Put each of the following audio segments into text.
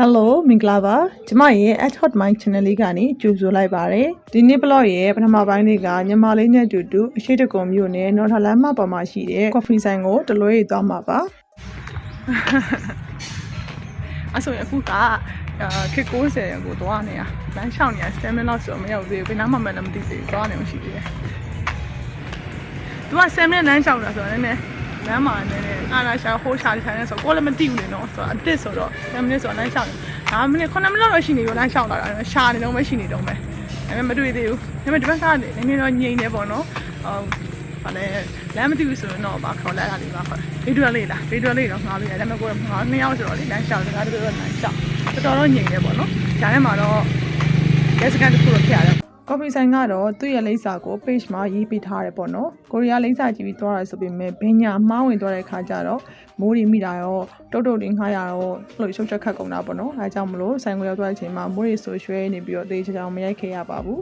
Hello မင်္ဂလာပါကျမရဲ့ At Hot Mind Channel လေးကနေကြိုဆိုလိုက်ပါရယ်ဒီနေ့ blog ရဲ့ပထမပိုင်းလေးကညမလေးနဲ့အတူတူအရှိတကုံမြို့နယ်နော်ထလမ်းမပေါ်မှာရှိတဲ့ coffee ဆိုင်ကိုတလွဲရေးသွားမှာပါအဆိုရင်အခုကအာခေတ်90ကိုသွားနေရလမ်းလျှောက်နေရ7မိနစ်လောက်ဆိုတော့မရောက်သေးဘူးဘယ်နားမှမလည်းမသိသေးဘူးသွားနေမှရှိသေးတယ်သူက7မိနစ်လမ်းလျှောက်တာဆိုတော့နည်းနည်း လမ်းမှာနည်းနည်းအားလာရှာဟိုးရှာထိုင်နေဆိုကိုလည်းမသိဘူးလေနော်ဆိုတော့အစ်စ်ဆိုတော့7မိနစ်ဆိုတော့လမ်းလျှောက်နေဒါမိနစ်9မိနစ်လောက်ရှိနေရောလမ်းလျှောက်လာတာရှာနေတော့မရှိနေတော့ပဲဒါပေမဲ့မတွေ့သေးဘူးဒါပေမဲ့ဒီဘက်ကနေနည်းနည်းတော့ငြိမ်နေပေါ့နော်ဟုတ်ဘာလဲလမ်းမသိဘူးဆိုရင်တော့ဘာခေါ်လိုက်တာလေးပါခေါ်ဗီဒီယိုလေးလားဗီဒီယိုလေးတော့ငါပြီးတယ်ဒါပေမဲ့ကိုယ်ငါနှစ်ယောက်ဆိုတော့လေလမ်းလျှောက်တယ်ငါတို့တော့လမ်းလျှောက်တော်တော်တော့ငြိမ်နေပေါ့နော်ဂျာထဲမှာတော့ရက်စကန်တစ်ခုတော့ဖျက်ရတယ် ကော်ဖီဆိုင်ကတော့သူ့ရဲ့လိပ်စာကို page မှာရေးပေးထားတယ်ပေါ့နော်ကိုရီးယားလိပ်စာကြည့်ပြီးသွားရဆိုပေမဲ့ဘင်းညာမှားဝင်သွားတဲ့ခါကျတော့မိုးရီမိတာရောတုတ်တုတ်လေးငှားရတော့အဲ့လိုရှုပ်ချက်ခတ်ကုန်တာပေါ့နော်အဲဒါကြောင့်မလို့ဆိုင်ကိုရောက်သွားတဲ့အချိန်မှာမိုးရီဆိုရွှဲနေပြီးတော့တေးချောင်မရိုက်ခဲ့ရပါဘူး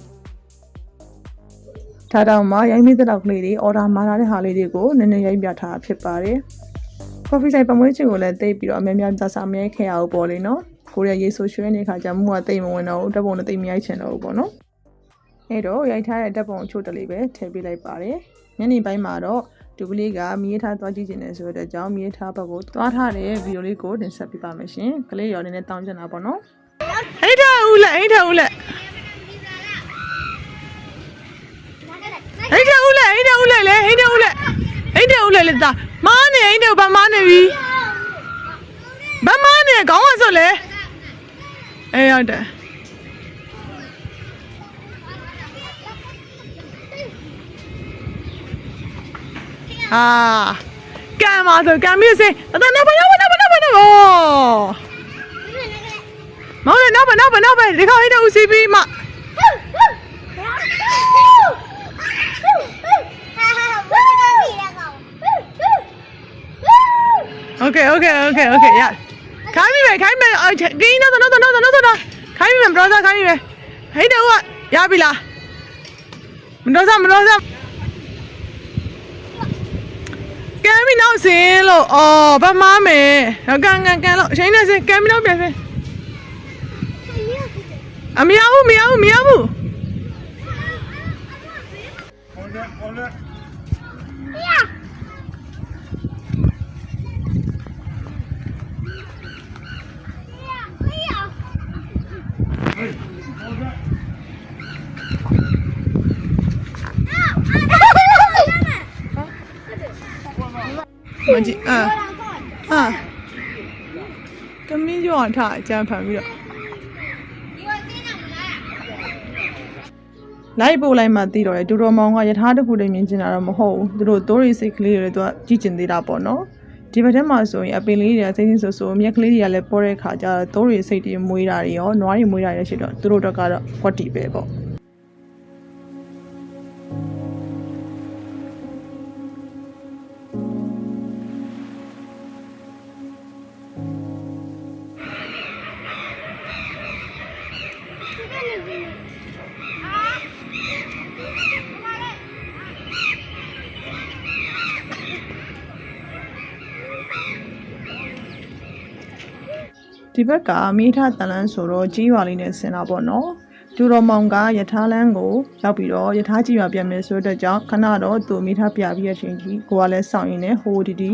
ဒါတောင်မှရိုင်းမိတဲ့တောက်ကလေးတွေအော်ဒါမာလာတဲ့ဟာလေးတွေကိုနည်းနည်းရိုက်ပြထားဖြစ်ပါတယ်ကော်ဖီဆိုင်ပမွေးချင်ကိုလည်းတိတ်ပြီးတော့အများများသာစာမရိုက်ခဲ့ရအောင်ပေါ့လေနော်ကိုရီးယားရေးဆိုရွှဲနေတဲ့ခါကျမှုကတိတ်မဝင်တော့ဘူးတပ်ပုံနဲ့တိတ်မရိုက်ချင်တော့ဘူးပေါ့နော် အဲ့တော့ရိုက်ထားတဲ့တပ်ပုံအချို့တလေးပဲထည့်ပေးလိုက်ပါတယ်ညနေပိုင်းမှာတော့ဒူပလေးကမြေးထားသွားကြည့်နေတယ်ဆိုတဲ့အကြောင်းမြေးထားဘက်ကိုသွားထားတဲ့ဗီဒီယိုလေးကိုတင်ဆက်ပေးပါမယ်ရှင်ကလေးရော်နေနဲ့တောင်းချင်တာပေါ့နော်ဟိတ်ထားဦးလက်ဟိတ်ထားဦးလက်ဟိတ်ထားဦးလက်ဟိတ်ထားဦးလက်လေဟိတ်ထားဦးလက်ဟိတ်ထားဦးလက်လေတာမားနေဟိတ်ထားဘာမားနေပြီဘာမားနေခေါင်းကဆိုလေအေးဟုတ်တယ် อ่ากံมาဆိုကံမြစ်စင်းတတနောက်ပါနောက်ပါနောက်ပါနောက်ပါနောက်မောင်လည်းနောက်ပါနောက်ပါနောက်ပါဒီခေါင်းဟိတဲ့ဦးစီးပြီးမှโอเคโอเคโอเคโอเคရခိုင်းပြီပဲခိုင်းပြီအော်ဒီနောက်တော့နောက်တော့နောက်တော့နောက်တော့ခိုင်းပြီမတော်စားခိုင်းပြီပဲဟိတဲ့ဦးကရပြီလားမတော်စားမတော်စား ကဲမီနောက်စင်းလို့အော်ဗမားမယ်တော့ကန်ကန်ကန်လို့အချိန်နဲ့စင်းကဲမီနောက်ပြန်စင်းအမရဘူးမရဘူးမရဘူး Hola, hola. မကြည့်အာအာကမင်းရောထားအကြမ်းဖန်ပြီးတော့လိုက်ပို့လိုက်မှသိတော့တယ်ဒူတော်မောင်ကယထာတစ်ခုတည်းမြင်ကျင်တာတော့မဟုတ်ဘူးသူတို့တိုးရီစိတ်ကလေးတွေတော့ကြည့်ကျင်သေးတာပေါ့နော်ဒီဘက်ထဲမှာဆိုရင်အပင်လေးတွေကစိတ်ချင်းဆိုဆိုမြက်ကလေးတွေကလည်းပေါ်တဲ့ခါကျတော့တိုးရီစိတ်တွေမွေးတာတွေရောနွားတွေမွေးတာတွေရှိတော့သူတို့တော့ကတော့ကွက်တီပဲပေါ့ ဒီဘက်ကမိထတန်လန်းဆိုတော့ကြီးရွာလေးနဲ့ဆင်တာပေါ့နော်ကျူတော်မောင်ကယထာလန်းကိုရောက်ပြီးတော့ယထာကြီးရွာပြန်မယ်ဆိုတဲ့ကြောင့်ခဏတော့သူမိထပြပြီးတဲ့အချိန်ကြီးကိုကလည်းစောင့်ရင်းနဲ့ဟိုဒီဒီ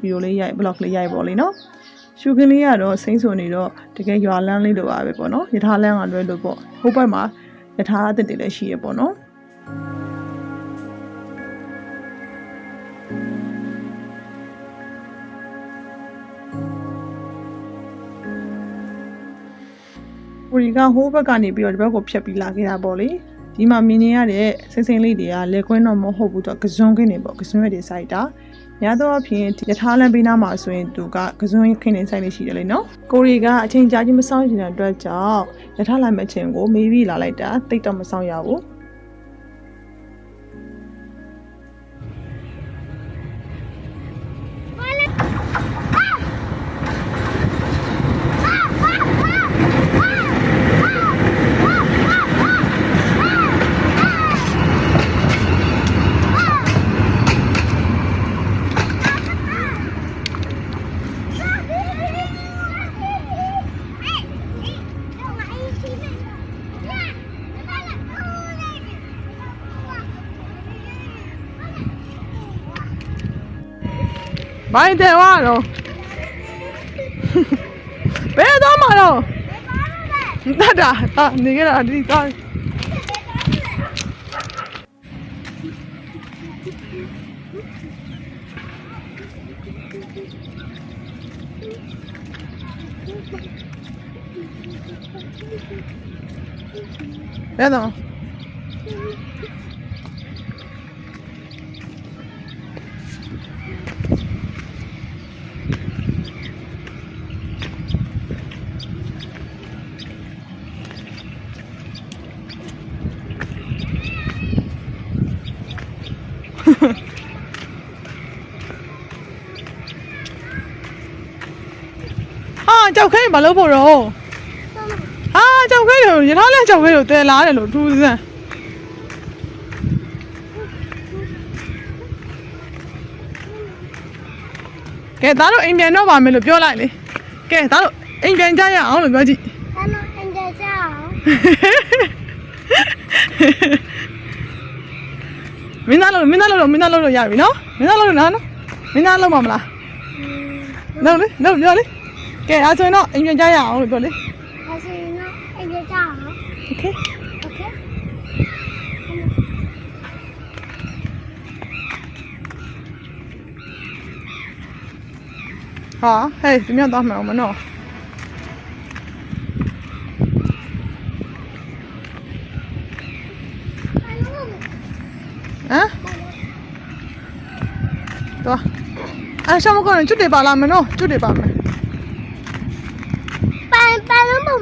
ဗီဒီယိုလေးရိုက်ဘလော့လေးရိုက်ပေါ့လေနော်ရှုခင်းလေးကတော့စိမ့်ဆိုနေတော့တကယ်ရွာလန်းလေးလိုပါပဲပေါ့နော်ယထာလန်းကလွဲလို့ပေါ့ဟိုဘက်မှာယထာအသက်တွေလည်းရှိရပေါ့နော် ကိုရီကဟိုးဘက်ကနေပြီးတော့ဒီဘက်ကိုဖြတ်ပြီးလာခဲ့တာပေါ့လေဒီမှာမြင်နေရတဲ့စိမ့်စိမ့်လေးတွေကလက်ခွင်းတော့မဟုတ်ဘူးတော့ကစွန်းခင်းနေပေါ့ကစွန်းရည်တွေစိုက်တာများသောအားဖြင့်ယထာလန်ပေးနာမှာဆိုရင်သူကကစွန်းခင်းနေစိုက်နေရှိတယ်လေနော်ကိုရီကအချိန်ကြာကြီးမဆောင်ချင်တဲ့အတွက်ကြောင့်ယထာလန်မဲ့ချင်းကိုမေးပြီးလာလိုက်တာတိတ်တော့မဆောင်ရဘူး ဘိုင်းတယ်ဝါတော့ဘယ်တော့မှတော့တတ်တာ ကြောက်ခဲမလုပ်ဖို့တော့ဟာကြောက်ခဲလို့ရထားလဲကြောက်ခဲလို့တဲလာတယ်လို့ထူးစမ်းကဲဒါတော့အိမ်ပြန်တော့ပါမယ်လို့ပြောလိုက်လေကဲဒါတော့အိမ်ပြန်ကြရအောင်လို့ပြောကြည့်ဒါတော့အိမ်ပြန်ကြအောင်မင်းသားလို့မင်းသားလို့မင်းသားလို့ရပြီနော်မင်းသားလို့လားနော်မင်းသားလို့မမလားလုံးလေလုံးပြောလေ ကဲဒါဆိုရင်တော့အိမ်ပြန်ကြရအောင်လို့ပြောလေဒါဆိုရင်တော့အိမ်ပြန်ကြအောင် Okay Okay ဟာဟေးဒီမြောက်သွားမှာအောင်မနော်ဟမ်တော့အဲရှောင်းမကောင်းကျွတ်တွေပါလာမနော်ကျွတ်တွေပါမယ်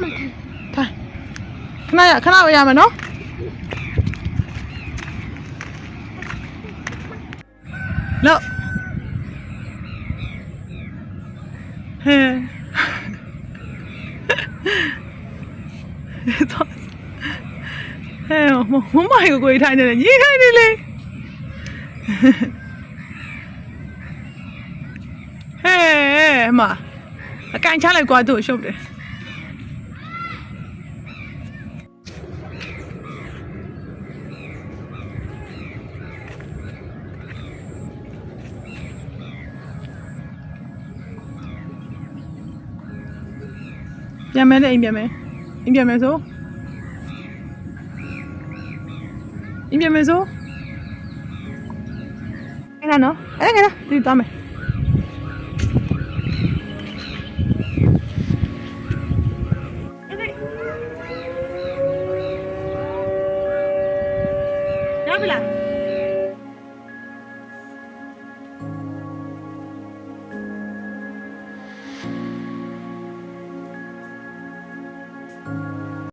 လိုက်ထိုင်ခဏရခဏရမယ်နော်လောက်ဟဲ့ဟဲ့မမမိုင်ကိုကိုထိုင်နေတယ်ညီထိုင်နေလေဟဲ့မအကန်ချလိုက်ကွာသူ့ရှုပ်တယ် ပြန်မယ်လေအိမ်ပြန်မယ်အိမ်ပြန်မယ်ဆိုအိမ်ပြန်မယ်ဆိုအဲ့ဒါနော်အဲ့ဒါကဒီသွားမယ်ရပြီလား